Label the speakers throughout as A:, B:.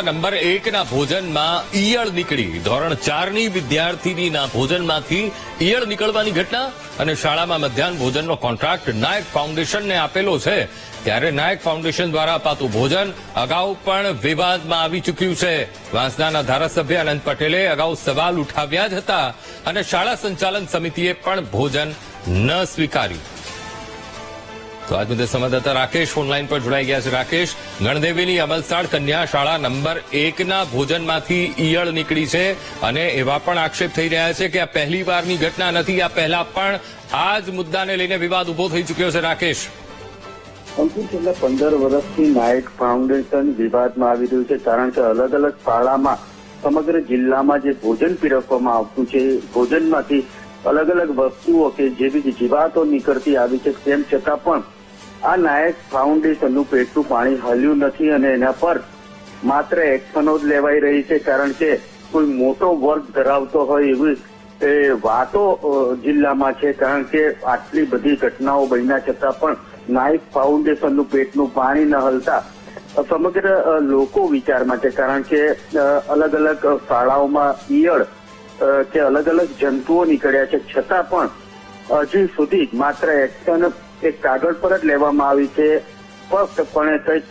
A: શાળા નંબર એકના ભોજનમાં ઈયળ નીકળી. ધોરણ ચારની વિદ્યાર્થીનીના ભોજનમાંથી ઈયળ નીકળવાની ઘટના અને શાળામાં મધ્યાહન ભોજનનો કોન્ટ્રાક્ટ નાયક ફાઉન્ડેશનને આપેલો છે. ત્યારે નાયક ફાઉન્ડેશન દ્વારા અપાતું ભોજન અગાઉ પણ વિવાદમાં આવી ચૂક્યું છે. વાંસદાના ધારાસભ્ય અનંત પટેલે અગાઉ સવાલ ઉઠાવ્યા જ હતા અને શાળા સંચાલન સમિતિએ પણ ભોજન ન સ્વીકાર્યું. તો આજ મુદ્દે સંવાદદાતા રાકેશ ઓનલાઈન પર જોડાઈ ગયા છે. રાકેશ, ગણદેવીની અમલસાડ કન્યા શાળા નંબર એકના ભોજનમાંથી ઈયળ નીકળી છે અને એવા પણ આક્ષેપ થઈ રહ્યા છે કે આ પહેલી વારની ઘટના નથી, આ પહેલા પણ આ જ મુદ્દાને લઈને વિવાદ ઊભો થઈ ચૂક્યો છે. રાકેશ.
B: અંકુર છેલ્લા પંદર વર્ષથી નાયક ફાઉન્ડેશન વિવાદમાં આવી રહ્યું છે, કારણ કે અલગ અલગ શાળામાં સમગ્ર જિલ્લામાં જે ભોજન પીરસવામાં આવતું છે ભોજનમાંથી અલગ અલગ વસ્તુઓ કે જેવી જીવાતો નીકળતી આવી છે, તેમ છતાં પણ આ નાયક ફાઉન્ડેશનનું પેટનું પાણી હલ્યું નથી અને એના પર માત્ર એક્શનો જ લેવાઈ રહી છે, કારણ કે કોઈ મોટો વર્ગ ધરાવતો હોય એવી એ વાતો જિલ્લામાં છે, કારણ કે આટલી બધી ઘટનાઓ બન્યા છતાં પણ નાયક ફાઉન્ડેશનનું પેટનું પાણી ન હલતા સમગ્ર લોકો વિચારમાં છે, કારણ કે અલગ અલગ શાળાઓમાં ઈયળ કે અલગ અલગ જંતુઓ નીકળ્યા છે, છતાં પણ હજી સુધી માત્ર એક્શન એક કાગળ પર જ લેવામાં આવી છે. સ્પષ્ટપણે કંઈક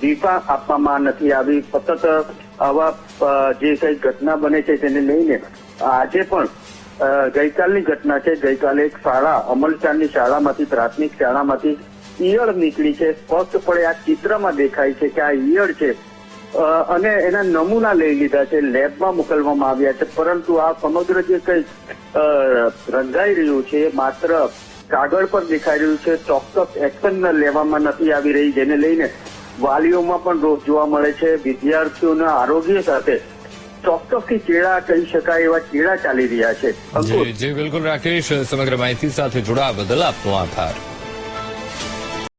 B: દીપા આપવામાં નથી આવી. સતત આવા જે કંઈક ઘટના બને છે તેને લઈને આજે પણ ગઈકાલની ઘટના છે. ગઈકાલે એક શાળા, અમલચાંદની શાળામાંથી, પ્રાથમિક શાળામાંથી ઈયળ નીકળી છે. સ્પષ્ટપણે આ ચિત્રમાં દેખાય છે કે આ ઈયળ છે. અને એના નમૂના લઈ લીધા છે. લેબમાં મોકલવામાં આવ્યા છે. પરંતુ આ સમગ્ર જે કંઈ રંગાઈ રહ્યું છે, માત્ર કાગળ પર દેખાઈ રહ્યું છે. ચોક્કસ એક્શન લેવામાં નથી આવી રહી. જેને લઈને વાલીઓમાં પણ રોષ જોવા મળે છે. વિદ્યાર્થીઓના આરોગ્ય સાથે ચોક્કસથી ચેડા કહી શકાય એવા ચેડા ચાલી રહ્યા છે.
A: જી, બિલકુલ, રાકેશ. સમગ્ર માહિતી સાથે જોડાવા બદલ આપનો આભાર.